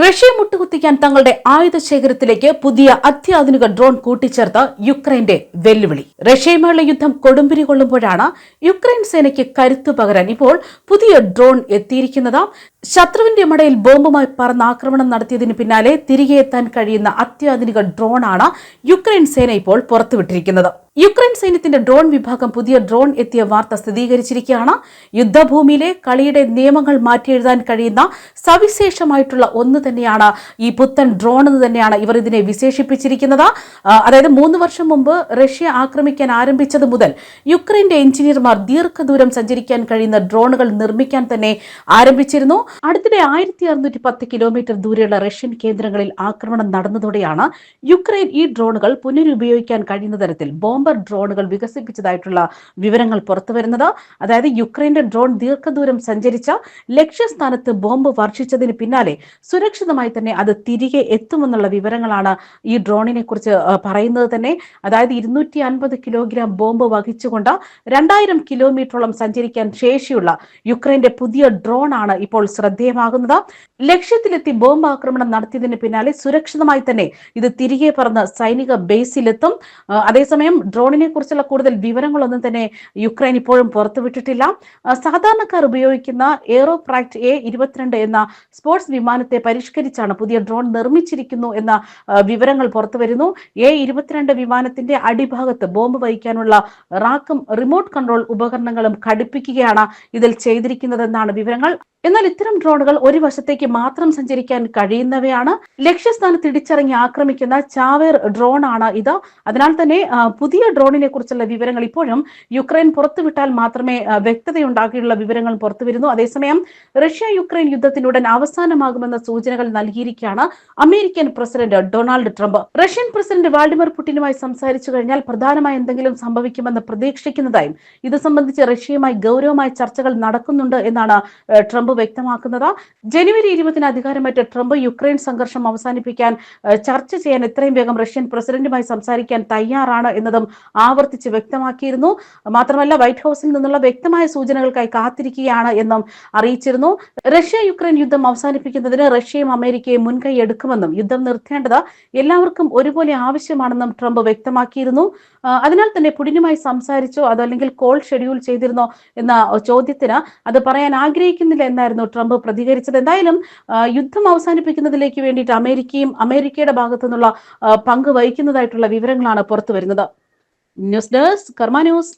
Russia മുട്ടുകുത്തിക്കാൻ തങ്ങളുടെ ആയുധ ശേഖരത്തിലേക്ക് പുതിയ അത്യാധുനിക ഡ്രോൺ കൂട്ടിച്ചേർത്ത് യുക്രൈന്റെ വെല്ലുവിളി. റഷ്യയുമായുള്ള യുദ്ധം കൊടുമ്പിരി കൊള്ളുമ്പോഴാണ് യുക്രൈൻ സേനയ്ക്ക് കരുത്തു പകരാൻ ഇപ്പോൾ പുതിയ ഡ്രോൺ എത്തിയിരിക്കുന്നത്. ശത്രുവിന്റെ മടയിൽ ബോംബുമായി പറന്ന് ആക്രമണം നടത്തിയതിന് പിന്നാലെ തിരികെ എത്താൻ കഴിയുന്ന അത്യാധുനിക ഡ്രോണാണ് യുക്രൈൻ സേന ഇപ്പോൾ പുറത്തുവിട്ടിരിക്കുന്നത്. യുക്രൈൻ സൈന്യത്തിന്റെ ഡ്രോൺ വിഭാഗം പുതിയ ഡ്രോൺ എത്തിയ വാർത്ത സ്ഥിരീകരിച്ചിരിക്കുകയാണ്. യുദ്ധഭൂമിയിലെ കളിയുടെ നിയമങ്ങൾ മാറ്റിയെഴുതാൻ കഴിയുന്ന സവിശേഷമായിട്ടുള്ള ഒന്ന് തന്നെയാണ് ഈ പുത്തൻ ഡ്രോൺ എന്ന് തന്നെയാണ് ഇവർ ഇതിനെ വിശേഷിപ്പിച്ചിരിക്കുന്നത്. അതായത് മൂന്ന് വർഷം മുമ്പ് റഷ്യ ആക്രമിക്കാൻ ആരംഭിച്ചത് മുതൽ യുക്രൈന്റെ എഞ്ചിനീയർമാർ ദീർഘദൂരം സഞ്ചരിക്കാൻ കഴിയുന്ന ഡ്രോണുകൾ നിർമ്മിക്കാൻ തന്നെ ആരംഭിച്ചിരുന്നു. അടുത്തിടെ ആയിരത്തി അറുന്നൂറ്റി പത്ത് കിലോമീറ്റർ ദൂരെയുള്ള റഷ്യൻ കേന്ദ്രങ്ങളിൽ ആക്രമണം നടന്നതോടെയാണ് യുക്രൈൻ ഈ ഡ്രോണുകൾ പുനരുപയോഗിക്കാൻ കഴിയുന്ന തരത്തിൽ ഡ്രോണുകൾ വികസിപ്പിച്ചതായിട്ടുള്ള വിവരങ്ങൾ പുറത്തു വരുന്നത്. അതായത് യുക്രൈന്റെ ഡ്രോൺ ദീർഘദൂരം സഞ്ചരിച്ച ലക്ഷ്യസ്ഥാനത്ത് ബോംബ് വർഷിച്ചതിന് പിന്നാലെ സുരക്ഷിതമായി തന്നെ അത് തിരികെ എത്തുമെന്നുള്ള വിവരങ്ങളാണ് ഈ ഡ്രോണിനെ കുറിച്ച് പറയുന്നത് തന്നെ. അതായത് ഇരുന്നൂറ്റി അൻപത് കിലോഗ്രാം ബോംബ് വഹിച്ചുകൊണ്ട് രണ്ടായിരം കിലോമീറ്ററോളം സഞ്ചരിക്കാൻ ശേഷിയുള്ള യുക്രൈന്റെ പുതിയ ഡ്രോൺ ആണ് ഇപ്പോൾ ശ്രദ്ധേയമാകുന്നത്. ലക്ഷ്യത്തിലെത്തി ബോംബ് ആക്രമണം നടത്തിയതിന് പിന്നാലെ സുരക്ഷിതമായി തന്നെ ഇത് തിരികെ പറന്ന് സൈനിക ബേസിലെത്തും. അതേസമയം ഡ്രോണിനെ കുറിച്ചുള്ള കൂടുതൽ വിവരങ്ങളൊന്നും തന്നെ യുക്രൈൻ ഇപ്പോഴും പുറത്തുവിട്ടിട്ടില്ല സാധാരണക്കാർ ഉപയോഗിക്കുന്ന എയറോപ്രാക്ട് എ ഇരുപത്തിരണ്ട് എന്ന സ്പോർട്സ് വിമാനത്തെ പരിഷ്കരിച്ചാണ് പുതിയ ഡ്രോൺ നിർമ്മിച്ചിരിക്കുന്നു എന്ന വിവരങ്ങൾ വിവരങ്ങൾ പുറത്തുവരുന്നു എ ഇരുപത്തിരണ്ട് വിമാനത്തിന്റെ അടിഭാഗത്ത് ബോംബ് വഹിക്കാനുള്ള റാക്കും റിമോട്ട് കൺട്രോൾ ഉപകരണങ്ങളും ഘടിപ്പിക്കുകയാണ് ഇതിൽ ചെയ്തിരിക്കുന്നതെന്നാണ് വിവരങ്ങൾ. എന്നാൽ ഇത്തരം ഡ്രോണുകൾ ഒരു വശത്തേക്ക് മാത്രം സഞ്ചരിക്കാൻ കഴിയുന്നവയാണ്. ലക്ഷ്യസ്ഥാനം ഇടിച്ചിറങ്ങി ആക്രമിക്കുന്ന ചാവേർ ഡ്രോൺ ആണ് ഇത്. അതിനാൽ തന്നെ പുതിയ ഡ്രോണിനെ കുറിച്ചുള്ള വിവരങ്ങൾ ഇപ്പോഴും യുക്രൈൻ പുറത്തുവിട്ടാൽ മാത്രമേ വ്യക്തതയുണ്ടാക്കിയുള്ള വിവരങ്ങൾ പുറത്തുവരുന്നു. അതേസമയം റഷ്യ യുക്രൈൻ യുദ്ധത്തിനുടൻ അവസാനമാകുമെന്ന സൂചനകൾ നൽകിയിരിക്കുകയാണ് American president Donald Trump. Russian president Vladimir പുടിനുമായി സംസാരിച്ചു കഴിഞ്ഞാൽ പ്രധാനമായി എന്തെങ്കിലും സംഭവിക്കുമെന്ന് പ്രതീക്ഷിക്കുന്നതായും ഇത് സംബന്ധിച്ച് റഷ്യയുമായി ഗൗരവമായ ചർച്ചകൾ നടക്കുന്നുണ്ട് എന്നാണ് ഏഹ്, ട്രംപ് വ്യക്തമാക്കുന്നത് ജനുവരി ഇരുപതിന് അധികാരമേറ്റ ട്രംപ് യുക്രൈൻ സംഘർഷം അവസാനിപ്പിക്കാൻ ചർച്ച ചെയ്യാൻ എത്രയും വേഗം റഷ്യൻ പ്രസിഡന്റുമായി സംസാരിക്കാൻ തയ്യാറാണ് എന്നതും ആവർത്തിച്ച് വ്യക്തമാക്കിയിരുന്നു. മാത്രമല്ല വൈറ്റ് ഹൌസിൽ നിന്നുള്ള വ്യക്തമായ സൂചനകൾക്കായി കാത്തിരിക്കുകയാണ് എന്നും അറിയിച്ചിരുന്നു. റഷ്യ യുക്രൈൻ യുദ്ധം അവസാനിപ്പിക്കുന്നതിന് റഷ്യയും അമേരിക്കയും മുൻകൈ എടുക്കുമെന്നും യുദ്ധം നിർത്തേണ്ടത് എല്ലാവർക്കും ഒരുപോലെ ആവശ്യമാണെന്നും ട്രംപ് വ്യക്തമാക്കിയിരുന്നു. അതിനാൽ തന്നെ പുടിനുമായി സംസാരിച്ചോ അതല്ലെങ്കിൽ കോൾ ഷെഡ്യൂൾ ചെയ്തിരുന്നോ എന്ന ചോദ്യത്തിന് അത് പറയാൻ ആഗ്രഹിക്കുന്നില്ല എന്നായിരുന്നു ട്രംപ് പ്രതികരിച്ചത്? എന്തായാലും യുദ്ധം അവസാനിപ്പിക്കുന്നതിലേക്ക് വേണ്ടിയിട്ട് അമേരിക്കയും അമേരിക്കയുടെ ഭാഗത്തു നിന്നുള്ള പങ്ക് വഹിക്കുന്നതായിട്ടുള്ള വിവരങ്ങളാണ് പുറത്തു വരുന്നത്. News desk Karma news.